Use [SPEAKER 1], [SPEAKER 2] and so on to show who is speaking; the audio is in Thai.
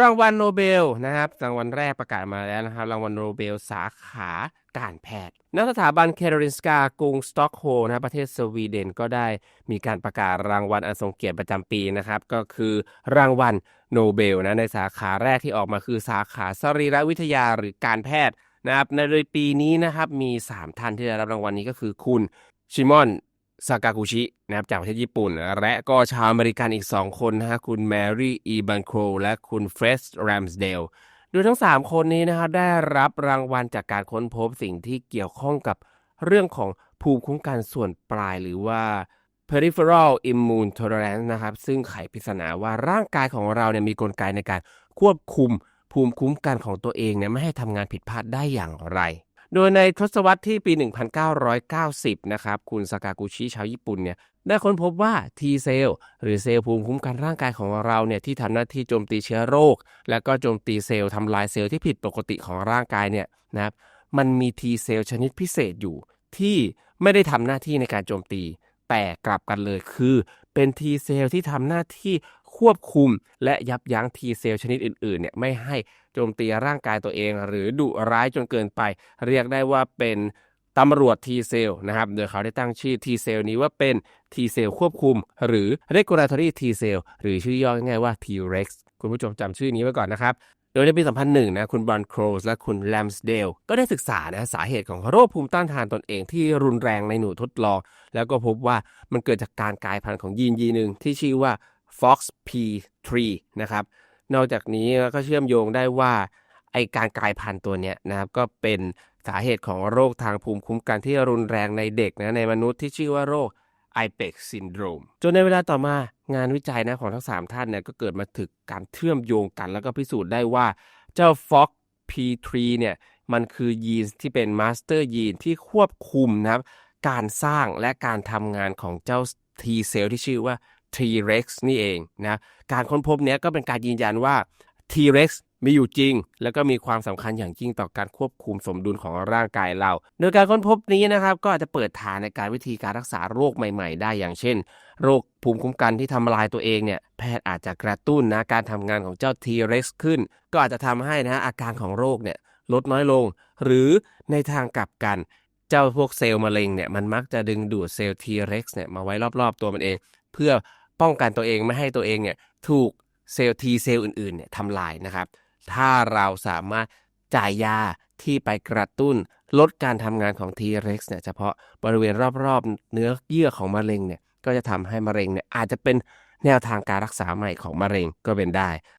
[SPEAKER 1] รางวัลโนเบลนะครับ รางวัลแรกประกาศมาแล้วนะครับ รางวัลโนเบลสาขาการแพทย์ณสถาบันเคโรลินสกากรุงสต็อกโฮล์นะรประเทศสวีเดนก็ได้มีการประกาศรางวัลอันทรงเกียรติประจำปีนะครับ ก็คือรางวัลโนเบลนะในสาขาแรกที่ออกมาคือสาขาสรีรวิทยาหรือการแพทย์นะครับในปีนี้นะครับมี 3 ท่านที่ได้รับรางวัลนี้ก็คือคุณชิมอน ซากากุชินะครับจากประเทศญี่ปุ่น และก็ชาวอเมริกันอีก 2 คนนะฮะคุณแมรี่อีบันโครและคุณเฟรชแรมสเดลโดยทั้ง 3 คนนี้นะครับได้รับรางวัลจากการค้นพบสิ่งที่เกี่ยวข้องกับเรื่องของภูมิคุ้มกันส่วนปลายหรือว่า peripheral immune tolerance นะครับ ซึ่งไขปริศนาว่าร่างกายของเราเนี่ยมีกลไกในการควบคุมภูมิคุ้มกันของตัวเองเนี่ยไม่ให้ทำงานผิดพลาดได้อย่างไร โดยในทศวรรษที่ปี 1990 นะครับคุณสากากุชิชาวญี่ปุ่นเนี่ยได้ค้นพบว่า T เซลล์หรือเซลล์ภูมิคุ้มกันร่างกายของเราเนี่ยที่ทำหน้าที่โจมตีเชื้อโรค และก็โจมตีเซลล์ทำลายเซลล์ที่ผิดปกติของร่างกายเนี่ยนะครับมันมี T เซลล์ชนิดพิเศษอยู่ที่ไม่ได้ทำหน้าที่ในการโจมตี แต่กลับกันเลยคือ เป็น T เซลล์ที่ทำหน้าที่ควบคุม และยับยั้ง T เซลล์ชนิดอื่นๆเนี่ยไม่ให้โจมตีร่างกายตัวเอง หรือดุร้ายจนเกินไป เรียกได้ว่าเป็นตำรวจ T เซลนะครับโดยเขาได้ตั้งชื่อ T เซลนี้ว่าเป็น T เซลควบคุม หรือ regulatory T เซลหรือชื่อย่อง่ายๆว่า T-Rex คุณผู้ชมจำชื่อนี้ไว้ก่อนนะครับ โดยในปี 2001 นะคุณบรอนโครสและคุณแลมสเดลก็ได้ศึกษานะสาเหตุของโรคภูมิต้านทานตนเองที่รุนแรงในหนูทดลอง แล้วก็พบว่ามันเกิดจากการกลายพันธุ์ของยีนยีนหนึ่งที่ชื่อว่า FOXP3 นะครับ นอกจากนี้ก็เชื่อมโยงได้ว่าไอการกลายพันธุ์ตัวเนี้ยนะครับก็เป็นสาเหตุของโรคทางภูมิคุ้มกันที่รุนแรงในเด็กนะในมนุษย์ที่ชื่อว่าโรค IPEX syndrome จนในเวลาต่อมา งานวิจัยนะของทั้ง 3 ท่านเนี่ยก็เกิดมาถึงการเชื่อมโยงกัน แล้วก็พิสูจน์ได้ว่าเจ้า FOXP3 เนี่ยมันคือยีนที่เป็นมาสเตอร์ยีนที่ควบคุมนะครับการสร้างและการทำงานของเจ้า T เซลล์ที่ชื่อว่า T-Rex นี่เองนะการค้นพบเนี้ยก็เป็นการยืนยันว่า T-Rex มีอยู่จริง แล้วก็มีความสำคัญอย่างยิ่งต่อการควบคุมสมดุลของร่างกายเรา โดยการค้นพบนี้นะครับ ก็อาจจะเปิดทางในการวิธีการรักษาโรคใหม่ ๆ ได้อย่างเช่น โรคภูมิคุ้มกันที่ทำลายตัวเองเนี่ยแพทย์อาจจะกระตุ้นนะการทำงานของเจ้า T-Rex ขึ้น ก็อาจจะทำให้นะอาการของโรคเนี่ยลดน้อยลง หรือในทางกลับกันเจ้าพวกเซลล์มะเร็งเนี่ยมันมักจะดึงดูดเซลล์ T-Rex เนี่ยมาไว้รอบๆตัวมันเอง เพื่อป้องกันตัวเองไม่ให้ตัวเองเนี่ยถูกเซลล์ T เซลล์อื่นๆเนี่ยทำลายนะครับถ้าเราสามารถจ่ายยาที่ไปกระตุ้นลดการทำงานของ T-Rex เนี่ยเฉพาะบริเวณรอบๆ เนื้อเยื่อของมะเร็งเนี่ย ก็จะทำให้มะเร็งเนี่ยอาจจะเป็นแนวทางการรักษาใหม่ของมะเร็งก็เป็นได้